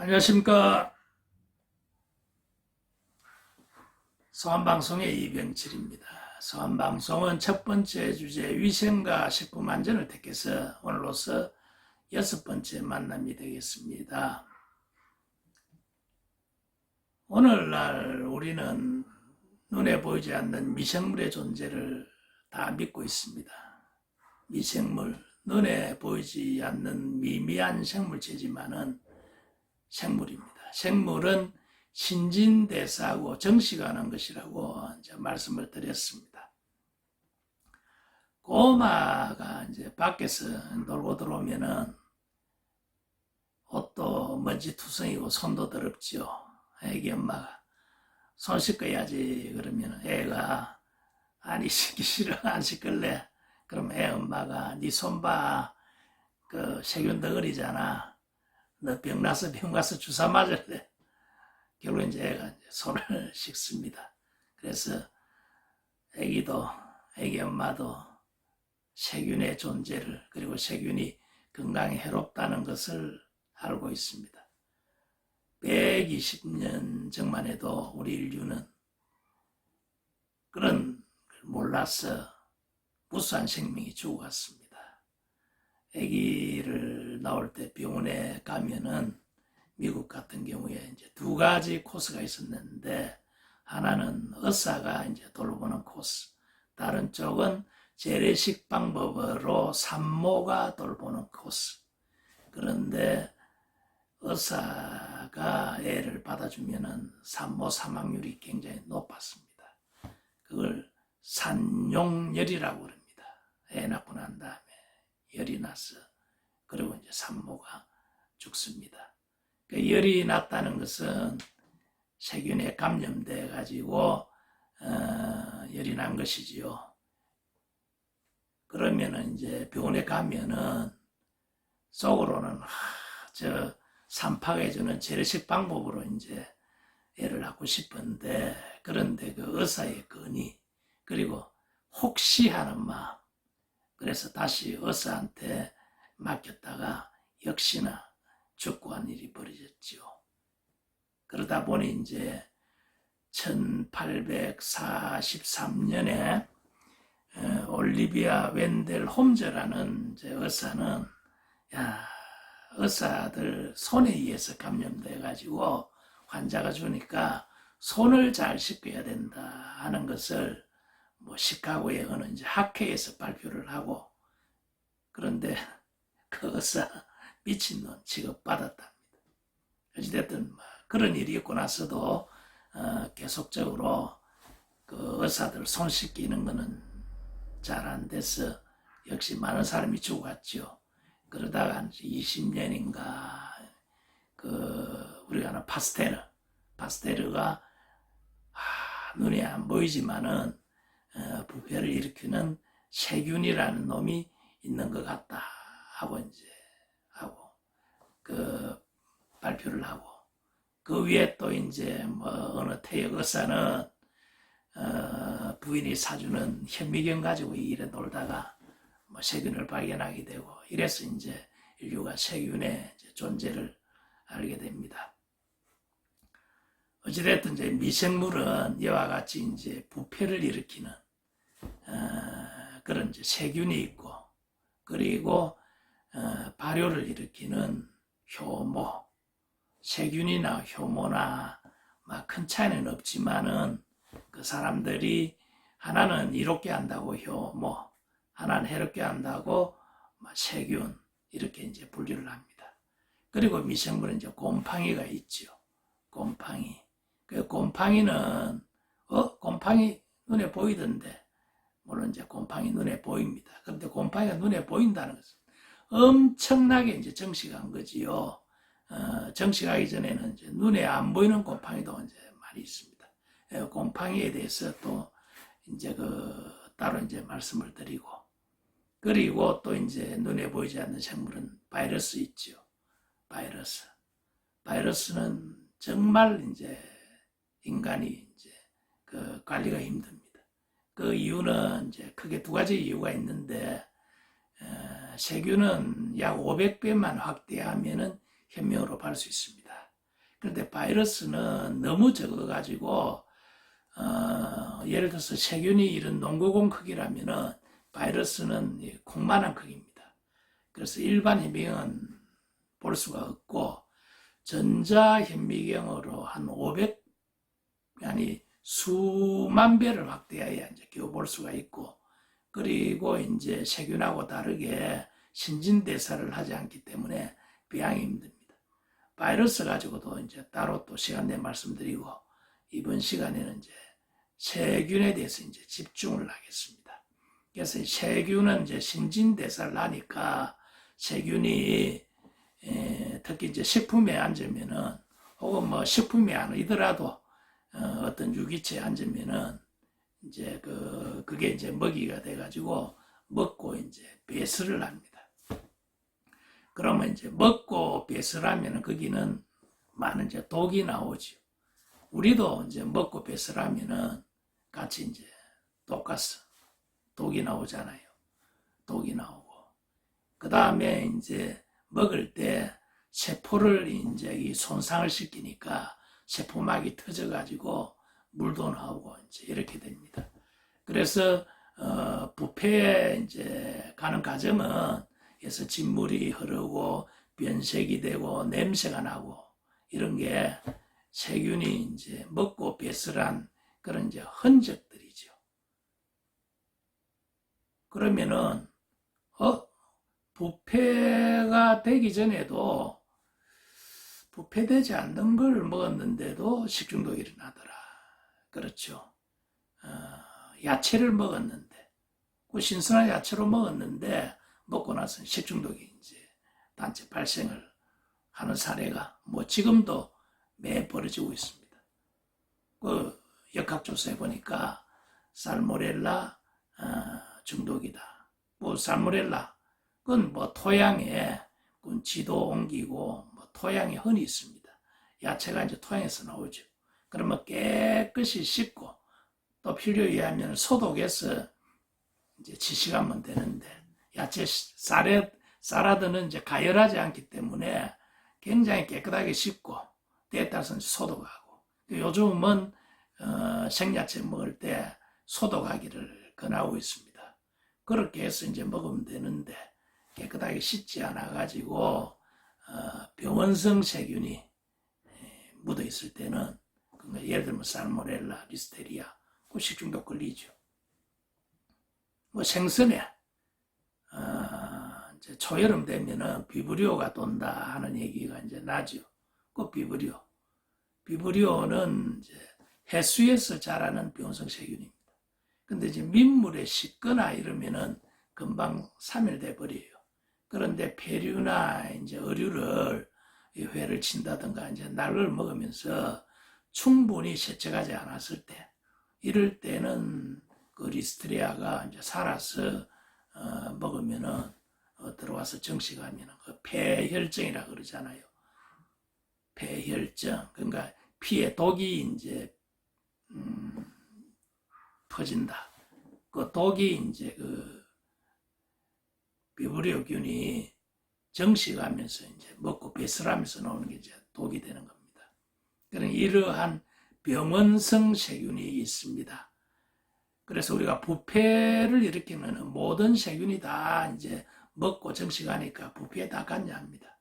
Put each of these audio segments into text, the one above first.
안녕하십니까. 소환방송의 이병칠입니다. 소환방송은 첫 번째 주제 위생과 식품 안전을 택해서 오늘로서 여섯 번째 만남이 되겠습니다. 오늘날 우리는 눈에 보이지 않는 미생물의 존재를 다 믿고 있습니다. 미생물, 눈에 보이지 않는 미미한 생물체지만은 생물입니다. 생물은 신진대사하고 정식하는 것이라고 이제 말씀을 드렸습니다. 꼬마가 이제 밖에서 놀고 들어오면은 옷도 먼지투성이고 손도 더럽지요. 애기 엄마가 손 씻어야지 그러면 애가 아니 씻기 싫어 안 씻을래 그럼 애 엄마가 네 손 봐 그 세균 덩어리잖아 너 병나서 병 가서 주사 맞을래. 결국 이제 애가 손을 씻습니다. 그래서 애기도 애기 엄마도 세균의 존재를 그리고 세균이 건강에 해롭다는 것을 알고 있습니다. 120년 전만 해도 우리 인류는 그런 걸 몰라서 무수한 생명이 죽어갔습니다. 아기를 나올 때 병원에 가면은 미국 같은 경우에 이제 두 가지 코스가 있었는데 하나는 의사가 이제 돌보는 코스, 다른 쪽은 재래식 방법으로 산모가 돌보는 코스. 그런데 의사가 애를 받아주면은 산모 사망률이 굉장히 높았습니다. 그걸 산용열이라고 그럽니다. 애 낳고 난 다음에 열이 나서 그리고 이제 산모가 죽습니다. 그 열이 났다는 것은 세균에 감염돼 가지고 어, 열이 난 것이지요. 그러면은 이제 병원에 가면은 속으로는 하, 저 산파해주는 재래식 방법으로 이제 애를 낳고 싶은데 그런데 그 의사의 건의 그리고 혹시 하는 마음 그래서 다시 의사한테 맡겼다가 역시나 죽고 한 일이 벌어졌지요. 그러다 보니 이제 1843년에 올리비아 웬델 홈즈라는 의사는 야 의사들 손에 의해서 감염돼 가지고 환자가 주니까 손을 잘 씻어야 된다 하는 것을 뭐 어느 이제 학회에서 발표를 하고 그런데 그 의사 미친놈 취급받았답니다. 어찌됐든 뭐 그런 일이 있고 나서도 어, 계속적으로 그 의사들 손 씻기는 거는 잘 안 돼서 역시 많은 사람이 죽어갔죠. 그러다가 20년인가 그 우리가 아는 파스테르 파스테르가 아, 눈에 안 보이지만은 어, 부패를 일으키는 세균이라는 놈이 있는 것 같다 하고 이제 하고 그 발표를 하고 그 위에 또 이제 뭐 어느 태역 의사는 어, 부인이 사주는 현미경 가지고 일에 놀다가 뭐 세균을 발견하게 되고 이래서 이제 인류가 세균의 존재를 알게 됩니다. 어찌됐든 이제 미생물은 이와 같이 이제 부패를 일으키는 어, 그런 이제 세균이 있고 그리고 어, 발효를 일으키는 효모 세균이나 효모나 막 큰 차이는 없지만은 그 사람들이 하나는 이롭게 한다고 효모 하나는 해롭게 한다고 세균 이렇게 이제 분류를 합니다. 그리고 미생물은 이제 곰팡이가 있죠. 곰팡이는 어 곰팡이 눈에 보이던데 물론 이제 곰팡이 눈에 보입니다. 그런데 곰팡이가 눈에 보인다는 것은 엄청나게 이제 정식한 거지요. 어, 정식하기 전에는 이제 눈에 안 보이는 곰팡이도 이제 많이 있습니다. 에, 곰팡이에 대해서 또 이제 그 따로 이제 말씀을 드리고 그리고 또 이제 눈에 보이지 않는 생물은 바이러스 있죠. 바이러스. 바이러스는 정말 이제 인간이 이제 그 관리가 힘듭니다. 그 이유는 이제 크게 두 가지 이유가 있는데 어, 세균은 약 500배만 확대하면은 현명으로 발 수 있습니다. 그런데 바이러스는 너무 적어가지고 어, 예를 들어서 세균이 이런 농구공 크기라면은 바이러스는 이 콩만한 크기입니다. 그래서 일반 현미경은 볼 수가 없고 전자 현미경으로 한 500, 아니 수만 배를 확대해야 이제 겨우 볼 수가 있고 그리고 이제 세균하고 다르게 신진 대사를 하지 않기 때문에 비양이 힘듭니다. 바이러스 가지고도 이제 따로 또 시간 내 말씀드리고 이번 시간에는 이제 세균에 대해서 이제 집중을 하겠습니다. 그래서 이 세균은 이제 신진 대사를 하니까 세균이 에, 특히 이제 식품에 앉으면은 혹은 뭐 식품이 아니더라도 어, 떤 유기체에 앉으면은 이제 그 그게 이제 먹이가 돼가지고 먹고 이제 배설을 합니다. 그러면 이제 먹고 배설하면은 거기는 많은 이제 독이 나오죠. 우리도 이제 먹고 배설하면은 같이 이제 똑같어. 독이 나오잖아요. 독이 나오고. 그 다음에 이제 먹을 때 세포를 이제 이 손상을 시키니까 세포막이 터져가지고 물도 나오고 이제 이렇게 됩니다. 그래서 어, 부패에 이제 가는 과정은 그래서 진물이 흐르고 변색이 되고 냄새가 나고 이런 게 세균이 이제 먹고 배설한 그런 이제 흔적들이죠. 그러면은 어 부패가 되기 전에도 부패되지 않는 걸 먹었는데도 식중독이 일어나더라. 그렇죠. 어, 야채를 먹었는데 그 신선한 야채로 먹었는데 먹고 나서 식중독이 이제 단체 발생을 하는 사례가 뭐 지금도 매 벌어지고 있습니다. 그 역학조사해 보니까 살모렐라 어, 중독이다. 뭐 살모렐라 그건 뭐 토양에 지도 옮기고 뭐 토양에 흔히 있습니다. 야채가 이제 토양에서 나오죠. 그러면 깨끗이 씻고 또 필요에 의하면 소독해서 이제 지식하면 되는데 야채 쌀에 쌀아드는 이제 가열하지 않기 때문에 굉장히 깨끗하게 씻고 때에 따라서는 소독하고 요즘은 어, 생야채 먹을 때 소독하기를 권하고 있습니다. 그렇게 해서 이제 먹으면 되는데 깨끗하게 씻지 않아 가지고 어, 병 원성 세균이 에, 묻어 있을 때는 그러니까 예를 들면 살모렐라, 리스테리아, 그 식중독 걸리죠. 뭐 생선에 어, 이제 초여름 되면은 비브리오가 돈다 하는 얘기가 이제 나죠. 그 비브리오. 비브리오는 이제 해수에서 자라는 병성 세균입니다. 근데 이제 민물에 씻거나 이러면은 금방 사멸돼 버려요. 그런데 폐류나 이제 어류를 이 회를 친다든가 이제 날을 먹으면서 충분히 세척하지 않았을 때 이럴 때는 그 리스트리아가 이제 살아서 어, 먹으면은 어, 들어와서 정식하면은 그 폐혈증이라 그러잖아요. 폐혈증 그러니까 피에 독이 이제 음, 퍼진다. 그 독이 이제 그 비브리오균이 정식하면서 이제 먹고 배설하면서 나오는 게 이제 독이 되는 겁니다. 그런 이러한 병원성 세균이 있습니다. 그래서 우리가 부패를 일으키는 모든 세균이 다 이제 먹고 정식하니까 부패에 다 관여합니다.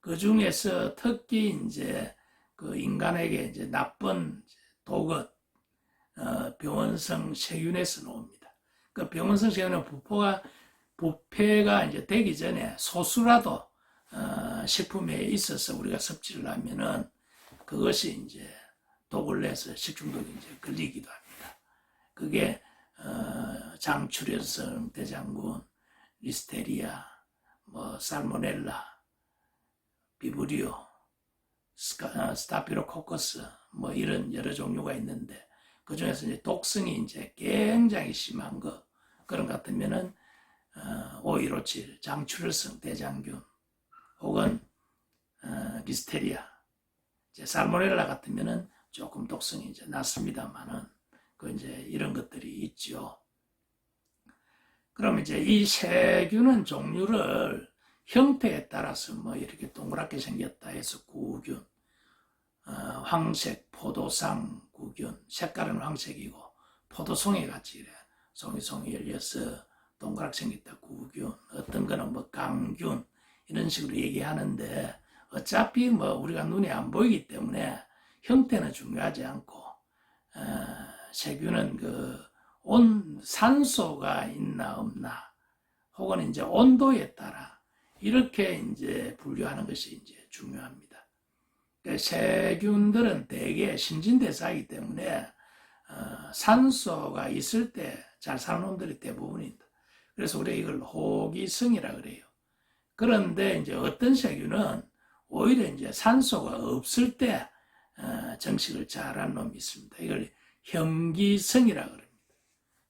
그 중에서 특히 이제 그 인간에게 이제 나쁜 독은 어, 병원성 세균에서 나옵니다. 그 병원성 세균은 부포가 부패가 이제 되기 전에 소수라도 어, 식품에 있어서 우리가 섭취를 하면은 그것이 이제 독을 내서 식중독이 이제 걸리기도 합니다. 그게 어, 장출혈성 대장군, 리스테리아, 뭐 살모넬라, 비브리오, 스카, 스타피로코커스 뭐 이런 여러 종류가 있는데 그 중에서 이제 독성이 이제 굉장히 심한 거 그런 것 같으면은 어, 5157 장출혈성 대장균 혹은 어, 리스테리아 이제 살모넬라 같으면은 조금 독성이 이제 낮습니다만은 그 이제 이런 것들이 있죠. 그럼 이제 이 세균은 종류를 형태에 따라서 뭐 이렇게 동그랗게 생겼다 해서 구균, 어, 황색 포도상 구균 색깔은 황색이고 포도송이 같이 이래 송이송이 열려서 동그랗게 생겼다 구균 어떤 거는 뭐 강균 이런 식으로 얘기하는데 어차피 뭐 우리가 눈에 안 보이기 때문에 형태는 중요하지 않고 어, 세균은 그 온 산소가 있나 없나 혹은 이제 온도에 따라 이렇게 이제 분류하는 것이 이제 중요합니다. 그 세균들은 대개 신진대사이기 때문에 어, 산소가 있을 때 잘 사는 놈들이 대부분입니다. 그래서 우리가 이걸 호기성이라 그래요. 그런데 이제 어떤 세균은 오히려 이제 산소가 없을 때 어, 정식을 잘하는 놈이 있습니다. 이걸 현기성이라 그럽니다.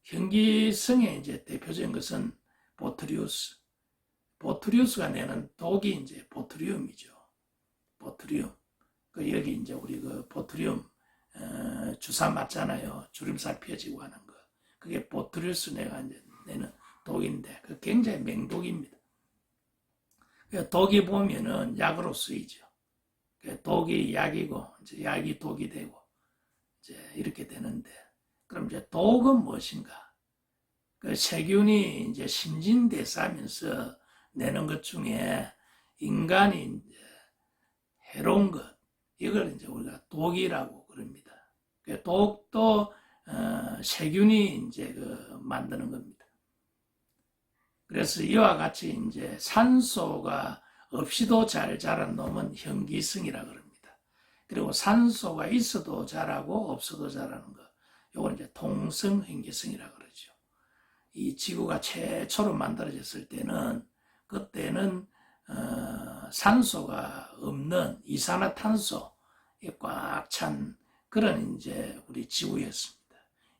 현기성의 이제 대표적인 것은 보트리우스. 보트리우스가 내는 독이 이제 보트리움이죠. 보트리움. 그 여기 이제 우리 그 보트리움 어, 주사 맞잖아요. 주름살 펴지고 하는 거. 그게 보트리우스 내가 이제 내는 독인데 그 굉장히 맹독입니다. 그 독이 보면은 약으로 쓰이죠. 그 독이 약이고 이제 약이 독이 되고 이제 이렇게 되는데 그럼 이제 독은 무엇인가? 그 세균이 이제 신진대사하면서 내는 것 중에 인간이 이제 해로운 것 이걸 이제 우리가 독이라고 그럽니다. 그 독도 어, 세균이 이제 그 만드는 겁니다. 그래서 이와 같이 이제 산소가 없이도 잘 자란 놈은 현기성이라 그럽니다. 그리고 산소가 있어도 자라고 없어도 자라는 거, 요건 이제 동성 현기성이라 그러죠. 이 지구가 최초로 만들어졌을 때는 그때는 어, 산소가 없는 이산화탄소에 꽉 찬 그런 이제 우리 지구였습니다.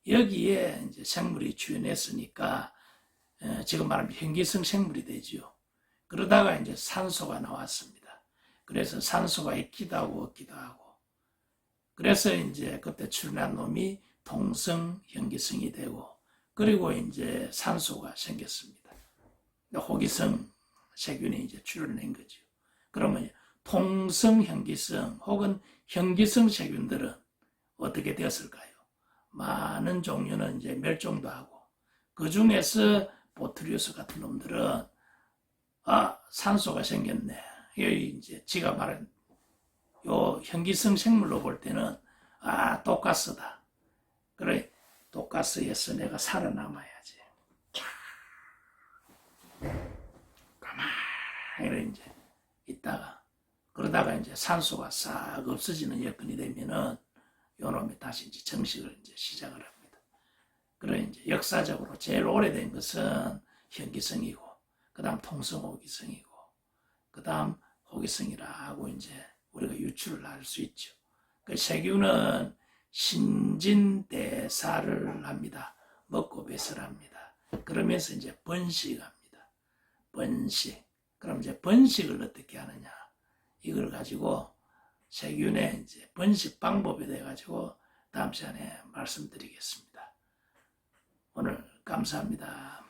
여기에 이제 생물이 주연했으니까 에, 지금 말하면 현기성 생물이 되지요. 그러다가 이제 산소가 나왔습니다. 그래서 산소가 있기도 하고 없기도 하고. 그래서 이제 그때 출현한 놈이 동성 현기성이 되고 그리고 이제 산소가 생겼습니다. 호기성 세균이 이제 출현한 거죠. 그러면 통성 현기성 혹은 현기성 세균들은 어떻게 되었을까요? 많은 종류는 이제 멸종도 하고 그 중에서 보트리우스 같은 놈들은 아 산소가 생겼네. 여기 이제 지가 말한 요 현기성 생물로 볼 때는 아 독가스다. 그래 독가스에서 내가 살아남아야지. 가만히 이제 있다가 그러다가 이제 산소가 싹 없어지는 여건이 되면은 요놈이 다시 이제 정식을 이제 시작을 합니다. 그래 이제 역사적으로 제일 오래된 것은 현기성이고 그 다음 통성호기성이고 그 다음 호기성이라고 이제 우리가 유추를 할 수 있죠. 그 세균은 신진대사를 합니다. 먹고 배설합니다. 그러면서 이제 번식합니다. 번식. 그럼 이제 번식을 어떻게 하느냐? 이걸 가지고 세균의 이제 번식 방법에 대해 가지고 다음 시간에 말씀드리겠습니다. 오늘 감사합니다.